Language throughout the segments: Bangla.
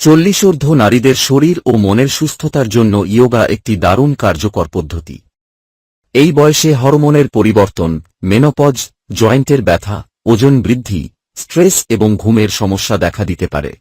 চল্লিশোর্ধ্ব নারীদের শরীর ও মনের সুস্থতার জন্য ইয়োগা একটি দারুণ কার্যকর পদ্ধতি। এই বয়সে হরমোনের পরিবর্তন, মেনোপজ, জয়েন্টের ব্যথা, ওজন বৃদ্ধি, স্ট্রেস এবং ঘুমের সমস্যা দেখা দিতে পারে।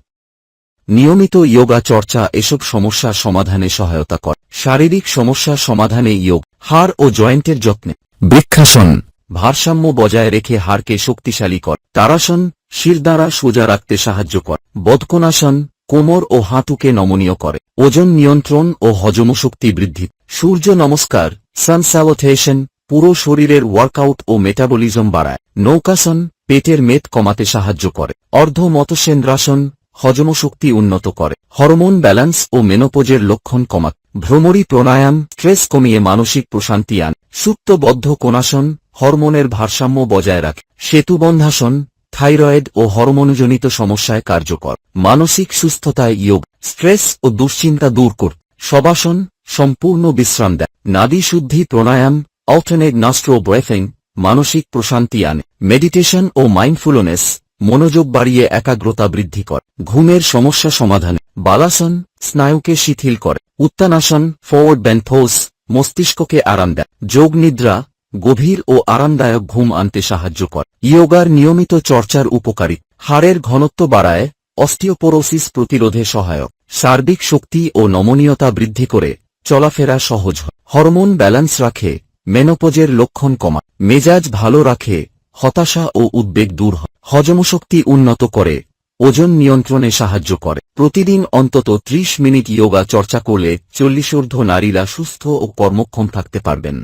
নিয়মিত ইয়োগা চর্চা এসব সমস্যার সমাধানে সহায়তা করে। শারীরিক সমস্যা সমাধানে ইয়োগ, হাড় ও জয়েন্টের যত্নে। বৃক্ষাসন, ভারসাম্য বজায় রেখে হাড়কে শক্তিশালী কর। তারাসন শিরদাঁড়া সোজা রাখতে সাহায্য কর। বদকোনাসন কোমর ও হাঁটুকে নমনীয় করে। ওজন নিয়ন্ত্রণ ও হজমশক্তি বৃদ্ধি। সূর্য নমস্কার সান স্যালোথেশন পুরো শরীরের ওয়ার্কআউট ও মেটাবলিজম বাড়ায়। নৌকাসন, পেটের মেদ কমাতে সাহায্য করে। অর্ধ মতসেন্দ্রাসন, হজমশক্তি উন্নত করে। হরমোন ব্যালান্স ও মেনোপোজের লক্ষণ কমাত ভ্রমরী প্রাণায়াম, স্ট্রেস কমিয়ে মানসিক প্রশান্তি আন। সুপ্তবদ্ধ কোনাসন হরমোনের ভারসাম্য বজায় রাখে। সেতুবন্ধাসন থাইরয়েড ও হরমোনজনিত সমস্যায় কার্যকর। মানসিক সুস্থতায় ইয়োগ স্ট্রেস ও দুশ্চিন্তা দূর কর। সবাসন, সম্পূর্ণ বিশ্রাম দেয়। নাদী শুদ্ধি প্রাণায়াম অল্টারনেট নাস্ট্রো ব্রেথিং মানসিক প্রশান্তি আনে। মেডিটেশন ও মাইন্ডফুলনেস মনোযোগ বাড়িয়ে একাগ্রতা বৃদ্ধি করে। ঘুমের সমস্যা সমাধানে। বালাসন, স্নায়ুকে শিথিল করে। উত্তানাসন ফরওয়ার্ড ব্যান্থোস মস্তিষ্ককে আরাম দেয়। যোগ নিদ্রা গভীর ও আরামদায়ক ঘুম আনতে সাহায্য করে। ইয়োগার নিয়মিত চর্চার উপকারী। হাড়ের ঘনত্ব বাড়ায়, অস্টিওপোরোসিস প্রতিরোধে সহায়ক। সার্বিক শক্তি ও নমনীয়তা বৃদ্ধি করে চলাফেরা সহজ হয়। হরমোন ব্যালেন্স রাখে, মেনোপজের লক্ষণ কমা মেজাজ ভালো রাখে, হতাশা ও উদ্বেগ দূর হয়। হজমশক্তি উন্নত করে, ওজন নিয়ন্ত্রণে সাহায্য করে। প্রতিদিন অন্তত ৩০ মিনিট ইয়োগা চর্চা করলে চল্লিশোর্ধ্ব নারীরা সুস্থ ও কর্মক্ষম থাকতে পারবেন।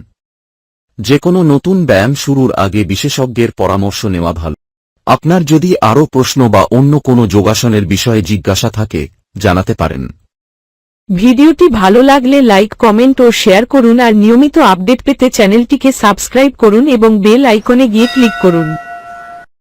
যে কোনো নতুন ব্যায়াম শুরুর আগে বিশেষজ্ঞের পরামর্শ নেওয়া ভালো। আপনার যদি আরও প্রশ্ন বা অন্য কোনো যোগাসনের বিষয়ে জিজ্ঞাসা থাকে, জানাতে পারেন। ভিডিওটি ভালো লাগলে লাইক, কমেন্ট ও শেয়ার করুন আর নিয়মিত আপডেট পেতে চ্যানেলটিকে সাবস্ক্রাইব করুন এবং বেল আইকনে গিয়ে ক্লিক করুন।